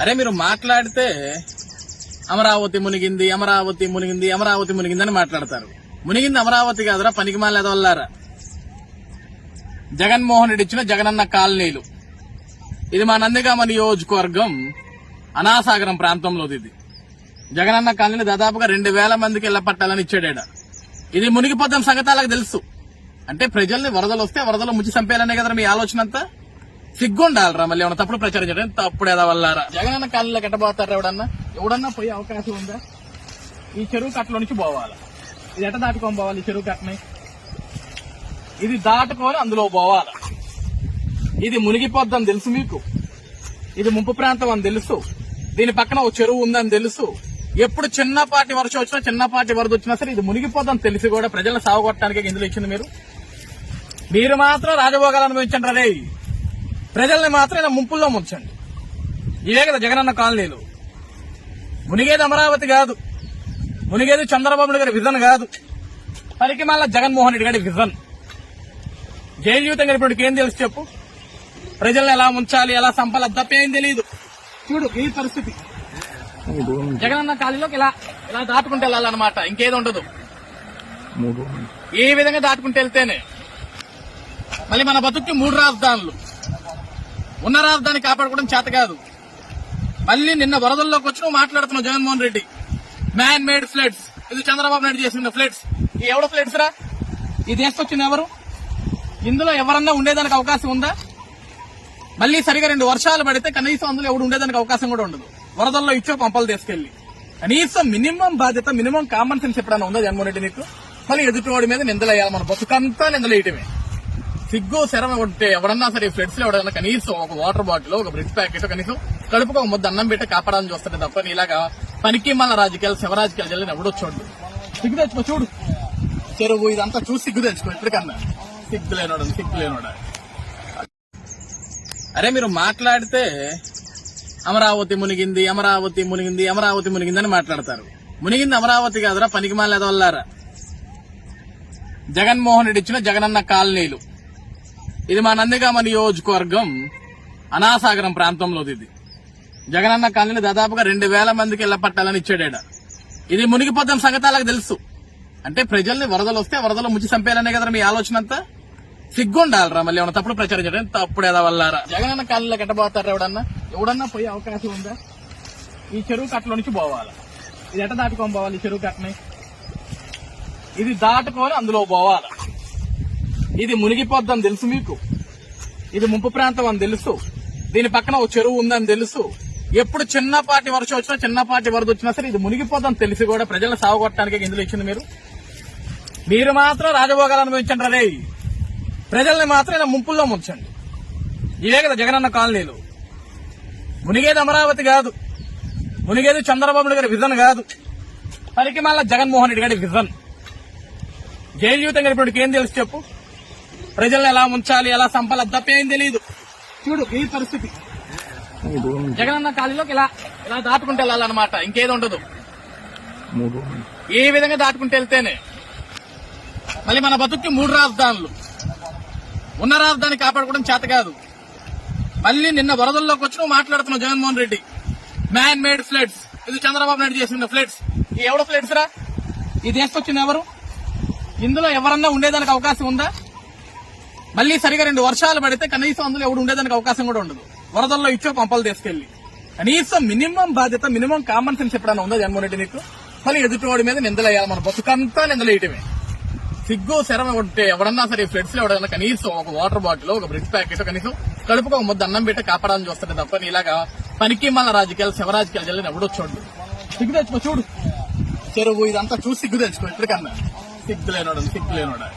అరే మీరు మాట్లాడితే అమరావతి మునిగింది అమరావతి మునిగింది అమరావతి మునిగింది అని మాట్లాడతారు. మునిగింది అమరావతి కాదురా పనికి మాలేదవల్లారా జగన్మోహన్ రెడ్డి ఇచ్చిన జగనన్న కాలనీలు. ఇది మా నందిగామ నియోజకవర్గం అనాసాగరం ప్రాంతంలోది ఇది. జగనన్న కాలనీ దాదాపుగా రెండు వేల మందికి ఇళ్ళ పట్టాలని ఇచ్చాడేడ. ఇది మునిగిపోతాం సంగతాలకు తెలుసు. అంటే ప్రజల్ని వరదలు వస్తే వరదలు ముచ్చి చంపేయాలనే కదా మీ ఆలోచన అంతా? సిగ్గుండాలరా మళ్ళీ ఏమన్నా తప్పుడు ప్రచారం చేయడం? తప్పుడు ఏదో వల్లారా జగనన్న కాళ్ళలో ఎట్టబోతారా ఎవడన్నా? ఎవడన్నా పోయే అవకాశం ఉందా? ఈ చెరువు కట్టలో నుంచి పోవాలి? ఇది ఎట దాటుకొని పోవాలి ఈ చెరువు కట్టని? ఇది దాటుకొని అందులో పోవాలి? ఇది మునిగిపోద్దని తెలుసు మీకు? ఇది ముంపు ప్రాంతం అని తెలుసు? దీని పక్కన ఒక చెరువు ఉందని తెలుసు? ఎప్పుడు చిన్నపాటి వర్షం వచ్చినా చిన్నపాటి వరద వచ్చినా సరే ఇది మునిగిపోద్దని తెలిసి కూడా ప్రజలను సాగొట్టడానికి ఇందులో ఇచ్చింది మీరు? మీరు మాత్రం రాజభోగాలు అనుభవించండి రే ప్రజల్ని మాత్రం ఇలా ముంపుల్లో ముంచండి. ఇవే కదా జగనన్న కాలనీలు. మునిగేది అమరావతి కాదు. మునిగేది చంద్రబాబు నాయుడు గారి విజన్ కాదు. పనికి మళ్ళా జగన్మోహన్ రెడ్డి గారి విజన్. జైలు జీవితం గడిపినప్పుడు ఏం తెలుసు చెప్పు? ప్రజల్ని ఎలా ఉంచాలి ఎలా సంపాలి తప్ప ఏం తెలియదు చూడు ఈ పరిస్థితి. జగనన్న కాలనీలోకి ఇలా ఇలా దాటుకుంటూ వెళ్ళాలన్నమాట. ఇంకేది ఉండదు. ఈ విధంగా దాటుకుంటూ వెళ్తేనే. మళ్ళీ మన బతుక్కి మూడు రాజధానులు. ఉన్న రాజధాని కాపాడుకోవడం చేత కాదు. మళ్ళీ నిన్న వరదల్లోకి వచ్చి నువ్వు మాట్లాడుతున్నావు Jaganmohan Reddy. Man made floods ఇది చంద్రబాబు నాయుడు చేసిన ఫ్లడ్స్ ఈ ఎవడ ఫ్లడ్స్ రా? ఈ తీసుకొచ్చింది ఎవరు? ఇందులో ఎవరన్నా ఉండేదానికి అవకాశం ఉందా? మళ్ళీ సరిగా రెండు వర్షాలు పడితే కనీసం అందులో ఎవడు ఉండేదానికి అవకాశం కూడా ఉండదు. వరదల్లో ఇచ్చో పంపలు తీసుకెళ్ళి కనీసం మినిమం బాధ్యత మినిమం కామన్ సెన్స్ ఎప్పుడైనా ఉందా జగన్మోహన్ రెడ్డి నీకు? మళ్ళీ ఎదుటివాడి మీద నిందలేయాలి మన బతుకంతా నిందలేయటమే సిగ్గు శరం ఉంటే ఎవడన్నా సరే ఫ్లడ్స్లో ఎవడన్నా కనీసం ఒక వాటర్ బాటిల్ ఒక బ్రిడ్జ్ ప్యాకెట్ కనీసం కడుపుకు ఒక ముద్ద అన్నం పెట్టి కాపాడాలని చూస్తాడు తప్ప ఇలాగా పనికి మళ్ళీ రాజకీయాలు శివరాజకీయాలు వెళ్ళిన ఎవడో చూడు సిగ్గు తెచ్చుకో చూడు. చెరువు ఇదంతా చూసి సిగ్గు తెచ్చుకో ఇప్పటికన్నా సిగ్గు లేనోడు సిగ్గు లేనోడా? అరే మీరు మాట్లాడితే అమరావతి మునిగింది అమరావతి మునిగింది అమరావతి మునిగింది అని మాట్లాడతారు. మునిగింది అమరావతి కాదురా పనికి మాలేదవల్లారా జగన్మోహన్ రెడ్డి ఇచ్చిన జగనన్న కాలనీలు. ఇది మా నందిగామ నియోజకవర్గం అనాసాగరం ప్రాంతంలోది ఇది. జగనన్న కాలనీ దాదాపుగా రెండు వేల మందికి ఇళ్ళ పట్టాలని ఇచ్చాడేడ. ఇది మునిగిపోతాం సంగతాలకు తెలుసు. అంటే ప్రజల్ని వరదలు వస్తే వరదలు ముంచి చంపేయాలనే కదా మీ ఆలోచన అంతా? సిగ్గుండాలరా మళ్ళీ ఏమన్నా తప్పుడు ప్రచారం చేయడం? తప్పుడు ఏదో వల్లారా జగనన్న కాలనీలోకి ఎట్టబోతారా ఎవడన్నా? ఎవడన్నా పోయే అవకాశం ఉందా? ఈ చెరువు కట్టలో నుంచి పోవాలి? ఇది ఎట్ట దాటుకొని పోవాలి ఈ చెరువు కట్టని? ఇది దాటుకొని అందులో పోవాలి? ఇది మునిగిపోద్దని తెలుసు మీకు? ఇది ముంపు ప్రాంతం అని తెలుసు. దీని పక్కన ఒక చెరువు ఉందని తెలుసు. ఎప్పుడు చిన్నపాటి వర్షం వచ్చినా చిన్నపాటి వరద వచ్చినా సరే ఇది మునిగిపోద్దని తెలిసి కూడా ప్రజలను సాగుకొట్టడానికి ఇందులో ఇచ్చింది మీరు? మీరు మాత్రం రాజభోగాలు అనుభవించండి రే. ప్రజల్ని మాత్రం ఇలా ముంపుల్లో ముంచండి. ఇవే కదా జగనన్న కాలనీలు. మునిగేది అమరావతి కాదు. మునిగేది చంద్రబాబు నాయుడు గారి విజన్ కాదు. పనికి మళ్ళా జగన్మోహన్ రెడ్డి గారి విజన్. జైలు జీవితం గడిపినప్పుడు ఏం తెలుసు చెప్పు? ప్రజలను ఎలా ఉంచాలి ఎలా సంపాలి తప్పేం తెలియదు చూడు ఈ పరిస్థితి. జగనన్న కాలనీలోకి ఇలా ఇలా దాటుకుంటూ వెళ్ళాలన్నమాట. ఇంకేది ఉండదు. ఏ విధంగా దాటుకుంటూ వెళ్తేనే. మళ్ళీ మన బతుక్కి మూడు రాజధానులు. ఉన్న రాజధాని కాపాడుకోవడం చేత కాదు. మళ్ళీ నిన్న వరదల్లోకి వచ్చి నువ్వు మాట్లాడుతున్నావు Jaganmohan Reddy. Man made floods ఇది చంద్రబాబు నాయుడు చేసిన ఫ్లడ్స్ ఈ ఎవడ ఫ్లడ్స్ రా? ఈ తీసుకొచ్చింది ఎవరు? ఇందులో ఎవరన్నా ఉండేదానికి అవకాశం ఉందా? మళ్ళీ సరిగా రెండు వర్షాలు పడితే కనీసం అందులో ఎవడు ఉండేదానికి అవకాశం కూడా ఉండదు. వరదల్లో ఇచ్చో పంపలు తీసుకెళ్ళి కనీసం మినిమం బాధ్యత మినిమం కామన్ సెన్స్ ఎప్పుడైనా ఉందా జగన్మోహన్ రెడ్డి నీకు? మళ్ళీ ఎదుటివాడి మీద నిందలేయాలి మన బతుకంతా నిందలేయటమే. సిగ్గు శరం ఉంటే ఎవడన్నా సరే ఫ్లడ్స్లో ఎవడన్నా కనీసం ఒక వాటర్ బాటిల్ ఒక బ్రిడ్జ్ ప్యాకెట్ కనీసం కడుపుకు ఒక ముద్ద అన్నం పెట్టి కాపాడాలని చూస్తాడు తప్ప ఇలాగా పనికి మన రాజకీయాలు శివరాజకీయాలు జల్లని ఎవడో చూడు. సిగ్గు తెచ్చుకో చూడు. చెరువు ఇదంతా చూసి సిగ్గు తెచ్చుకో ఇప్పటికన్నా. సిగ్గు లేనోడు సిగ్గు లేనోడా?